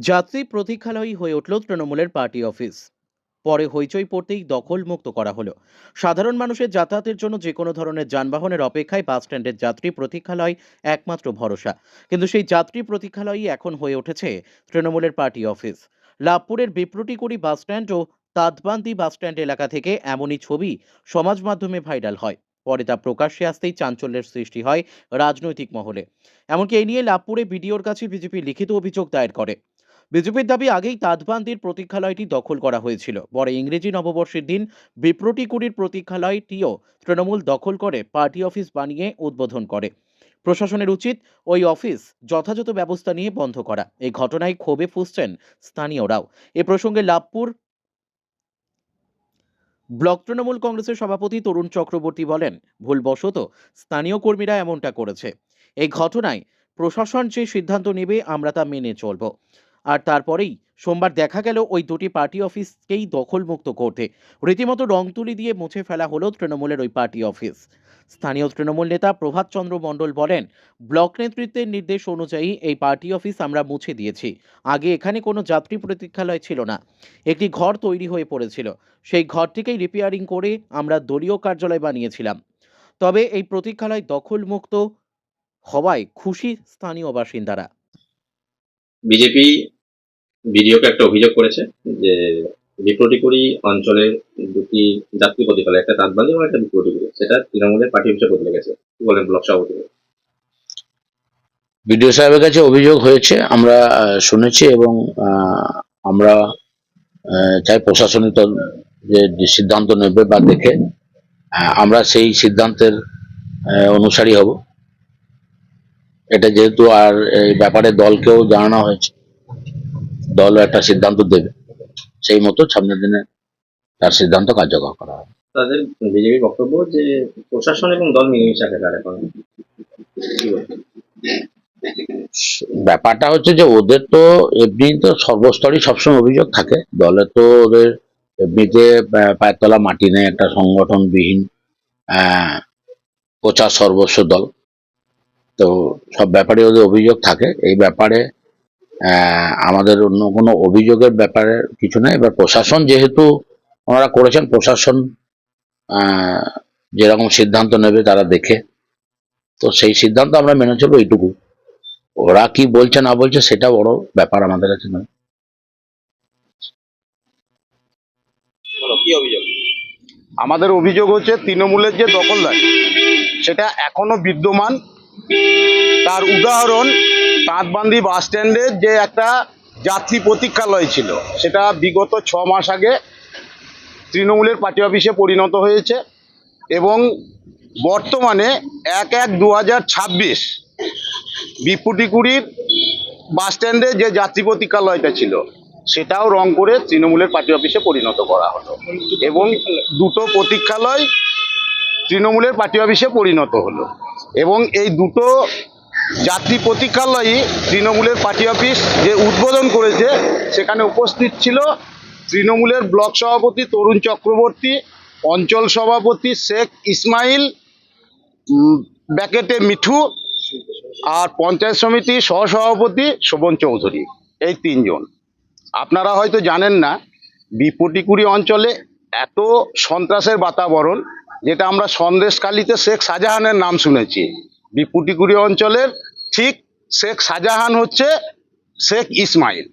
যাত্রী প্রতীক্ষালয়ই হয়ে উঠল তৃণমূলের পার্টি অফিস। পরে হইচই পড়তেই দখল মুক্ত করা হলো। সাধারণ মানুষের যাতায়াতের জন্য যে কোনো ধরনের যানবাহনের অপেক্ষায় বাস স্ট্যান্ডের যাত্রী প্রতীক্ষালয় একমাত্র ভরসা। কিন্তু সেই যাত্রী প্রতীক্ষালয়ই এখন হয়ে উঠেছে তৃণমূলের পার্টি অফিস। লাভপুরের বিপ্রটিকুড়ি বাস স্ট্যান্ড ও তাঁতবান্দি বাস স্ট্যান্ড এলাকা থেকে এমনই ছবি সমাজ মাধ্যমে ভাইরাল হয়। পরে তা প্রকাশ্যে আসতেই চাঞ্চল্যের সৃষ্টি হয় রাজনৈতিক মহলে। এমনকি এই নিয়ে লাভপুরে বিডিওর কাছে বিজেপি লিখিত অভিযোগ দায়ের করে। বিজেপির দাবি আগেই তাঁতবান্দির প্রতীক্ষালয়টি দখল করা হয়েছিল। পরে ইংরেজি নববর্ষের দিন বিপ্রটিকুড়ির প্রতীক্ষালয়টিও তৃণমূল দখল করে পার্টি অফিস বানিয়ে উদ্বোধন করে। প্রশাসনের উচিত ওই অফিস যথাযথ ব্যবস্থা নিয়ে বন্ধ করা। এই ঘটনায় ক্ষোভে ফুসছেন স্থানীয়রাও। এ প্রসঙ্গে লাভপুর ব্লক তৃণমূল কংগ্রেসের সভাপতি তরুণ চক্রবর্তী বলেন, ভুলবশত স্থানীয় কর্মীরা এমনটা করেছে। এই ঘটনায় প্রশাসন যে সিদ্ধান্ত নেবে আমরা তা মেনে চলব। আর তারপরেই সোমবার দেখা গেল ওই দুটি পার্টি অফিসকেই দখলমুক্ত করতে। রীতিমতো রং তুলি দিয়ে মুছে ফেলা হলো তৃণমূলের ওই পার্টি অফিস। স্থানীয় তৃণমূল নেতা প্রভাত চন্দ্র মণ্ডল বলেন, ব্লক নেতৃত্বের নির্দেশ অনুযায়ী এই পার্টি অফিস আমরা মুছে দিয়েছি। আগে এখানে কোনো যাত্রী প্রতীক্ষালয় ছিল না। একটি ঘর তৈরি হয়ে পড়েছিল। সেই ঘরটিকেই রিপেয়ারিং করে আমরা দলীয় কার্যালয় বানিয়েছিলাম। তবে এই প্রতীক্ষালয় দখলমুক্ত হওয়ায় খুশি স্থানীয় বাসিন্দারা। বিজেপি বিডিওকে একটা অভিযোগ করেছে যে বিপ্রটিকুড়ি অঞ্চলের দুটি যাত্রী প্রতিকালে একটা তাঁতবাজি এবং একটা বিপ্রটিকুড়ি সেটা তৃণমূলের পার্টি অফিসে বদলে গেছে বলেন ব্লক সভাপতি? বিডিও সাহেবের কাছে অভিযোগ হয়েছে, আমরা শুনেছি এবং আমরা চাই প্রশাসনিক যে সিদ্ধান্ত নেবে বা দেখে আমরা সেই সিদ্ধান্তের অনুসারী হব। এটা যেহেতু আর এই ব্যাপারে দলকেও জানানো হয়েছে। দল একটা সিদ্ধান্ত দেবে। সেই মতো সামনের দিনে তার সিদ্ধান্ত কার্যকর করা হবে। তাদের বিজেপির বক্তব্য যে প্রশাসন এবং দল মিলেমিশে একাকার এখন। ব্যাপারটা হচ্ছে যে ওদের তো এমনি তো সর্বস্তরই সবসময় অভিযোগ থাকে। দলে তো ওদের এমনিতে পা- পায়ের তলা মাটি নেই একটা সংগঠনবিহীন আহ, প্রচার সর্বস্ব দল। তো সব ব্যাপারে ওদের অভিযোগ থাকে। এই ব্যাপারে আমাদের অন্য কোনো অভিযোগের ব্যাপারে কিছু নেই। এবার প্রশাসন যেহেতু ওনারা করেছেন, প্রশাসন যেরকম সিদ্ধান্ত নেবে তারা দেখে। তো সেই সিদ্ধান্ত আমরা মেনে চলবো এইটুকু। ওরা কি বলছে না বলছে সেটা বড় ব্যাপার আমাদের কাছে নয়। আমাদের অভিযোগ হচ্ছে তৃণমূলের যে দখলদার, সেটা এখনও বিদ্যমান। তার উদাহরণ তাঁতবান্দি বাস স্ট্যান্ডের যে একটা যাত্রী প্রতীক্ষালয় ছিল, সেটা বিগত ছ মাস আগে তৃণমূলের পার্টি অফিসে পরিণত হয়েছে এবং বর্তমানে এক এক দু হাজার ছাব্বিশ বিপুটিকুড়ির বাস স্ট্যান্ডে যে যাত্রী প্রতীক্ষালয়টা ছিল, সেটাও রং করে তৃণমূলের পার্টি অফিসে পরিণত করা হলো। এবং দুটো প্রতীক্ষালয় তৃণমূলের পার্টি অফিসে পরিণত হলো। এবং এই দুটো যাত্রী প্রতীক্ষালয়ই তৃণমূলের পার্টি অফিস যে উদ্বোধন করেছে, সেখানে উপস্থিত ছিল তৃণমূলের ব্লক সভাপতি তরুণ চক্রবর্তী, অঞ্চল সভাপতি শেখ ইসমাইল ব্যাকেটে মিঠু আর পঞ্চায়েত সমিতির সহসভাপতি শোভন চৌধুরী, এই তিনজন। আপনারা হয়তো জানেন না, বিপটিকুড়ি অঞ্চলে এত সন্ত্রাসের বাতাবরণ, যেটা আমরা সন্দেশকালীতে শেখ শাহজাহানের নাম শুনেছি। বিপুটিকুড়ি অঞ্চলের ঠিক শেখ শাহজাহান হচ্ছে শেখ ইসমাইল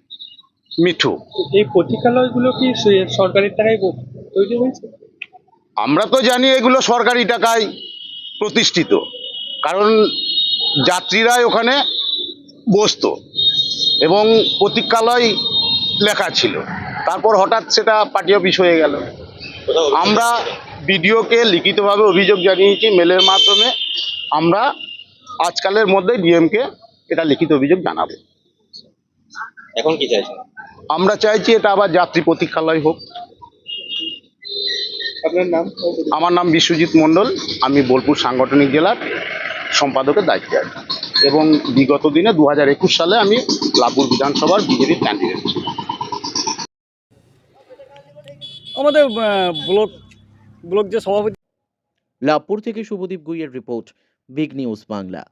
মিঠু। এই প্রতীক্ষালয়গুলো কি সে- সরকারের টাকায় তৈরি হয়েছে? আমরা তো জানি এগুলো সরকারি টাকায় প্রতিষ্ঠিত কারণ যাত্রীরাই ওখানে বসতো এবং প্রতীক্ষালয় লেখা ছিল। তারপর হঠাৎ সেটা পার্টি অফিস হয়ে গেল। আমরা বিডিওকে লিখিতভাবে অভিযোগ জানিয়েছি মেলের মাধ্যমে আমরা আজকালের মধ্যে ডিএমকে এটা লিখিত অভিযোগ জানাব। এখন কি চাইছেন? আমরা চাইছি এটা আবার যাত্রী প্রতীক্ষালয় হোক। আপনার নাম? আমার নাম বিশ্বজিৎ মণ্ডল আমি বোলপুর সাংগঠনিক জেলার সম্পাদকের দায়িত্বে আছি। এবং বিগত দিনে দু হাজার একুশ সালে আমি লাভপুর বিধানসভার বিজেপির ক্যান্ডিডেট ছিলাম। আমাদের আহ, ব্লক ব্লক যে সভাপতি লাভপুর থেকে শুভদীপ গুইয়ের রিপোর্ট বিগ নিউজ বাংলা।